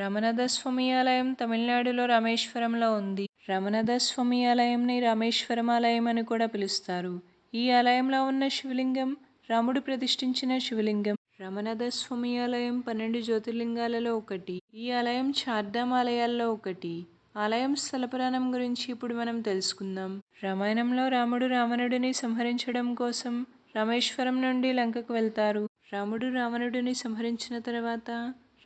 రమణదస్వామి ఆలయం తమిళనాడులో రామేశ్వరంలో ఉంది. రమణదస్వామి ఆలయంని రామేశ్వరం ఆలయం అని కూడా పిలుస్తారు. ఈ ఆలయంలో ఉన్న శివలింగం రాముడు ప్రతిష్ఠించిన శివలింగం రమణదస్వామి ఆలయం పన్నెండు జ్యోతిర్లింగాలలో ఒకటి ఈ ఆలయం చార్ధామ్ ఆలయాల్లో ఒకటి. ఆలయం స్థలపురాణం గురించి ఇప్పుడు మనం తెలుసుకుందాం. రామాయణంలో రాముడు రావణుడిని సంహరించడం కోసం రామేశ్వరం నుండి లంకకు వెళ్తారు. రాముడు రావణుడిని సంహరించిన తర్వాత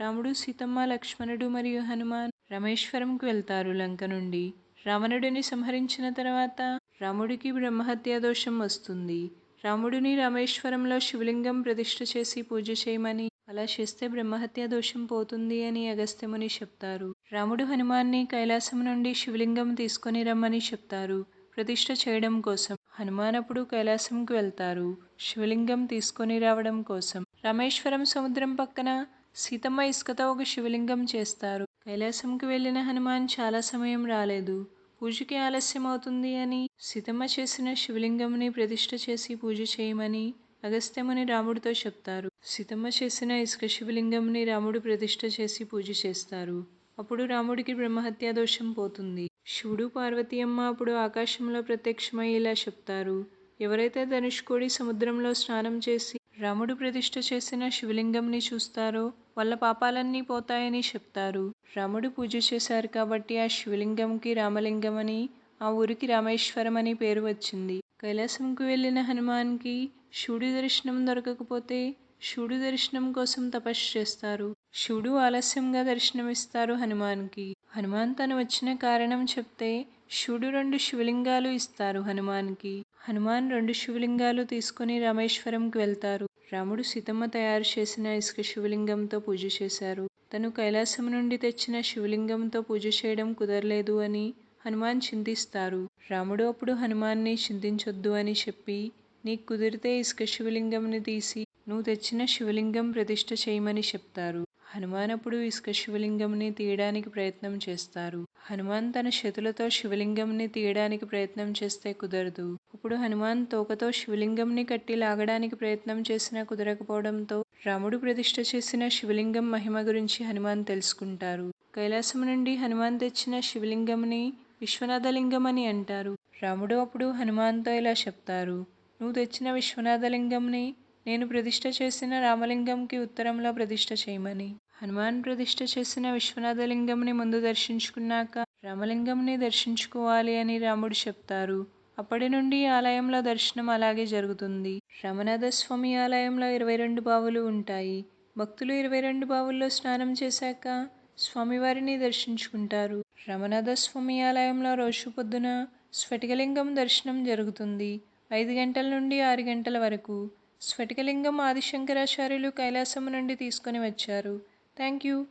రాముడు సీతమ్మ లక్ష్మణుడు మరియు హనుమాన్ రమేశ్వరంకు వెళ్తారు లంక నుండి. రావణుడిని సంహరించిన తర్వాత రాముడికి బ్రహ్మహత్య దోషం వస్తుంది. రాముడిని రామేశ్వరంలో శివలింగం ప్రతిష్ఠ చేసి పూజ చేయమని అలా చేస్తే బ్రహ్మహత్య దోషం పోతుంది అని అగస్త్యముని చెప్తారు. రాముడు హనుమాన్ని కైలాసం నుండి శివలింగం తీసుకొని రమ్మని చెప్తారు. ప్రతిష్ఠ చేయడం కోసం. హనుమాన్ అప్పుడు కైలాసంకు వెళ్తారు. శివలింగం తీసుకొని రావడం కోసం. రామేశ్వరం సముద్రం పక్కన సీతమ్మ ఇసుకతో ఒక శివలింగం చేస్తారు. కైలాసంకి వెళ్ళిన హనుమాన్ చాలా సమయం రాలేదు. పూజకి ఆలస్యం అవుతుంది అని సీతమ్మ చేసిన శివలింగంని ప్రతిష్ఠ చేసి పూజ చేయమని అగస్త్యముని రాముడితో చెప్తారు. సీతమ్మ చేసిన ఇసుక శివలింగంని రాముడు ప్రతిష్ఠ చేసి పూజ చేస్తారు. అప్పుడు రాముడికి బ్రహ్మహత్యా దోషం పోతుంది. శివుడు పార్వతీ అమ్మ అప్పుడు ఆకాశంలో ప్రత్యక్షమై ఇలా చెప్తారు. ఎవరైతే ధనుష్కోడి సముద్రంలో స్నానం చేసి రాముడు ప్రతిష్ఠ చేసిన శివలింగంని చూస్తారో వాళ్ళ పాపాలన్నీ పోతాయని చెప్తారు. రాముడు పూజ చేశారు కాబట్టి ఆ శివలింగంకి రామలింగం అని ఆ ఊరికి రామేశ్వరం అని పేరు వచ్చింది. కైలాసంకు వెళ్ళిన హనుమాన్కి శివుడి దర్శనం దొరకకపోతే శివుడు దర్శనం కోసం తపస్సు చేస్తారు. శివుడు ఆలస్యంగా దర్శనమిస్తారు హనుమాన్కి. హనుమాన్ తను వచ్చిన కారణం చెప్తే శివుడు రెండు శివలింగాలు ఇస్తారు హనుమాన్కి. హనుమాన్ రెండు శివలింగాలు తీసుకుని రామేశ్వరంకి వెళ్తారు. రాముడు సీతమ్మ తయారు చేసిన ఇసుక శివలింగంతో పూజ చేశారు. తను కైలాసం నుండి తెచ్చిన శివలింగంతో పూజ చేయడం కుదరలేదు అని హనుమాన్ చింతిస్తారు. రాముడు అప్పుడు హనుమాన్ని చింతించొద్దు అని చెప్పి నీకు కుదిరితే ఇసుక శివలింగంని తీసి నువ్వు తెచ్చిన శివలింగం ప్రతిష్ఠ చేయమని చెప్తారు. హనుమానప్పుడు ఇసుక శివలింగంని తీయడానికి ప్రయత్నం చేస్తారు. హనుమాన్ తన శతులతో శివలింగంని తీయడానికి ప్రయత్నం చేస్తే కుదరదు. ఇప్పుడు హనుమాన్ తోకతో శివలింగంని కట్టి లాగడానికి ప్రయత్నం చేసినా కుదరకపోవడంతో రాముడు ప్రతిష్ఠ చేసిన శివలింగం మహిమ గురించి హనుమాన్ తెలుసుకుంటారు. కైలాసం నుండి హనుమాన్ తెచ్చిన శివలింగంని విశ్వనాథలింగం అని అంటారు. రాముడు అప్పుడు హనుమాన్తో ఇలా చెప్తారు. నువ్వు తెచ్చిన విశ్వనాథలింగంని నేను ప్రతిష్ఠ చేసిన రామలింగంకి ఉత్తరంలో ప్రతిష్ఠ చేయమని. హనుమాన్ ప్రతిష్ఠ చేసిన విశ్వనాథలింగంని ముందు దర్శించుకున్నాక రామలింగంని దర్శించుకోవాలి అని రాముడు చెప్తారు. అప్పటి నుండి ఆలయంలో దర్శనం అలాగే జరుగుతుంది. రమణాథస్వామి ఆలయంలో ఇరవై రెండు బావులు ఉంటాయి. భక్తులు ఇరవై రెండు బావుల్లో స్నానం చేశాక స్వామివారిని దర్శించుకుంటారు. రమనాథ స్వామి ఆలయంలో రోజు పొద్దున స్ఫటికలింగం దర్శనం జరుగుతుంది. ఐదు గంటల నుండి ఆరు గంటల వరకు స్ఫటికలింగం ఆదిశంకరాచార్యులు కైలాసం నుండి తీసుకొని వచ్చారు. Thank you.